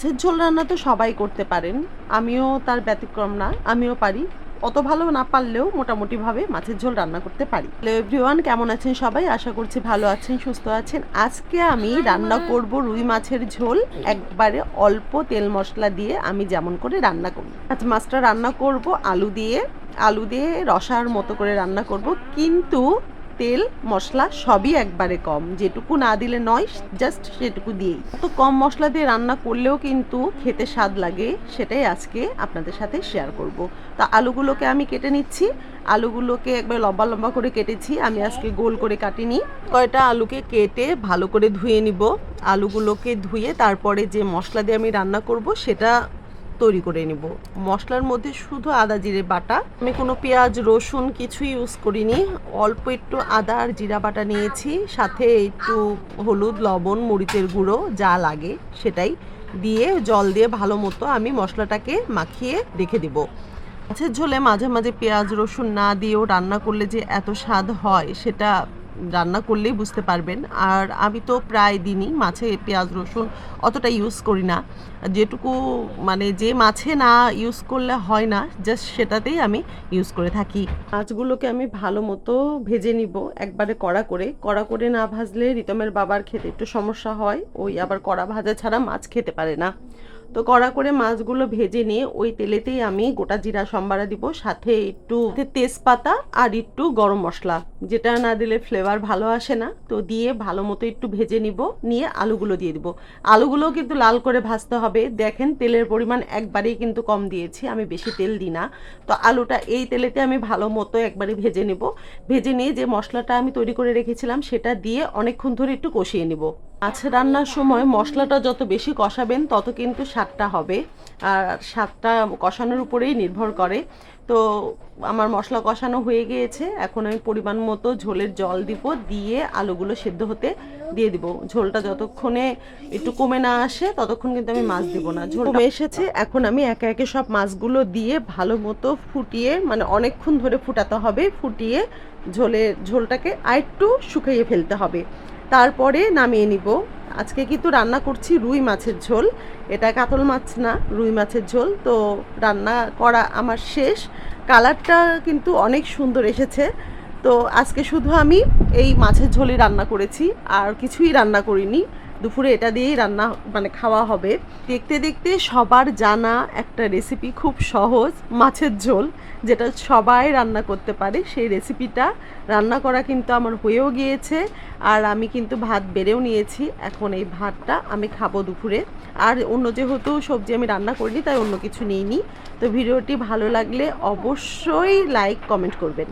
মাছের ঝোল রান্না তো সবাই করতে পারেন। আমিও তার ব্যতিক্রম না, আমিও পারি। অত ভালো না পারলেও মোটামুটিভাবে মাছের ঝোল রান্না করতে পারি। এভরিওয়ান, কেমন আছেন সবাই? আশা করছি ভালো আছেন, সুস্থ আছেন। আজকে আমি রান্না করব রুই মাছের ঝোল। একবারে অল্প তেল মশলা দিয়ে আমি যেমন করে রান্না করি। আচ্ছা মাছটা রান্না করব আলু দিয়ে। আলু দিয়ে রসার মতো করে রান্না করব। কিন্তু তেল, মশলা সবই একবারে কম। যেটুকু না দিলে নয় জাস্ট সেটুকু দিয়েই। তো কম মশলা দিয়ে রান্না করলেও কিন্তু খেতে স্বাদ লাগে, সেটাই আজকে আপনাদের সাথে শেয়ার করব। তা আলুগুলোকে আমি কেটে নিচ্ছি। আলুগুলোকে একবার লম্বা লম্বা করে কেটেছি। আমি আজকে গোল করে কাটিনি। কয়টা আলুকে কেটে ভালো করে ধুয়ে নিব। আলুগুলোকে ধুয়ে তারপরে যে মশলা দিয়ে আমি রান্না করব, সেটা তৈরি করে নিব। মশলার মধ্যে শুধু আদা জিরে বাটা, আমি কোনো পেঁয়াজ, রসুন কিছু ইউজ করিনি। অল্প একটু আদা আর জিরা বাটা নিয়েছি, সাথে একটু হলুদ, লবণ, মরিচের গুঁড়ো যা লাগে সেটাই দিয়ে জল দিয়ে ভালো মতো আমি মশলাটাকে মাখিয়ে রেখে দিব। মাছের ঝোলে মাঝে মাঝে পেঁয়াজ, রসুন না দিয়েও রান্না করলে যে এত স্বাদ হয়, সেটা রান্না করলেই বুঝতে পারবেন। আর আমি তো প্রায় দিনই মাছে পেঁয়াজ, রসুন অতটা ইউজ করি না। যেটুকু মানে যে মাছে না ইউজ করলে হয় না জাস্ট সেটাতেই আমি ইউজ করে থাকি। মাছগুলোকে আমি ভালো মতো ভেজে নিব একবারে কড়া করে। কড়া করে না ভাজলে রিতমের বাবার খেতে একটু সমস্যা হয়, ওই আবার কড়া ভাজা ছাড়া মাছ খেতে পারে না। তো কড়া করে মাছগুলো ভেজে নিয়ে ওই তেলেতেই আমি গোটা জিরা সম্বারা দিব, সাথে একটু তেজপাতা আর একটু গরম মশলা। যেটা না দিলে ফ্লেভার ভালো আসে না। তো দিয়ে ভালো মতো একটু ভেজে নিব, নিয়ে আলুগুলো দিয়ে দিব। আলুগুলো কিন্তু লাল করে ভাজতে হবে। দেখেন তেলের পরিমাণ একবারেই কিন্তু কম দিয়েছি, আমি বেশি তেল দিই না। তো আলুটা এই তেলেতে আমি ভালো মতো একবারে ভেজে নিব। ভেজে নিয়ে যে মশলাটা আমি তৈরি করে রেখেছিলাম, সেটা দিয়ে অনেকক্ষণ ধরে একটু কষিয়ে নিব। মাছ রান্নার সময় মশলাটা যত বেশি কষাবেন, তত কিন্তু স্বাদটা হবে। আর স্বাদটা কষানোর উপরেই নির্ভর করে। তো আমার মশলা কষানো হয়ে গিয়েছে। এখন আমি পরিমাণ মতো ঝোলের জল দিব, দিয়ে আলুগুলো সেদ্ধ হতে দিয়ে দিব। ঝোলটা যতক্ষণে একটু কমে না আসে, ততক্ষণ কিন্তু আমি মাছ দিব না। ঝোল কমে এসেছে, এখন আমি একে একে সব মাছগুলো দিয়ে ভালো মতো ফুটিয়ে মানে অনেকক্ষণ ধরে ফুটাতে হবে, ফুটিয়ে ঝোলে ঝোলটাকে আরেকটু শুকিয়ে ফেলতে হবে। তারপরে নামিয়ে নিব। আজকে কিন্তু রান্না করছি রুই মাছের ঝোল। এটা কাতল মাছ না, রুই মাছের ঝোল। তো রান্না করা আমার শেষ। কালারটা কিন্তু অনেক সুন্দর এসেছে। তো আজকে শুধু আমি এই মাছের ঝোলই রান্না করেছি, আর কিছুই রান্না করিনি। দুপুরে এটা দিয়েই রান্না মানে খাওয়া হবে। দেখতে দেখতে সবার জানা একটা রেসিপি খুব সহজ, মাছের ঝোল, যেটা সবাই রান্না করতে পারে। সেই রেসিপিটা রান্না করা কিন্তু আমার হয়েও গিয়েছে আর আমি কিন্তু ভাত বেড়েও নিয়েছি। এখন এই ভাতটা আমি খাব দুপুরে। আর অন্য যেহেতু সবজি আমি রান্না করিনি, তাই অন্য কিছু নিইনি। তো ভিডিওটি ভালো লাগলে অবশ্যই লাইক কমেন্ট করবেন।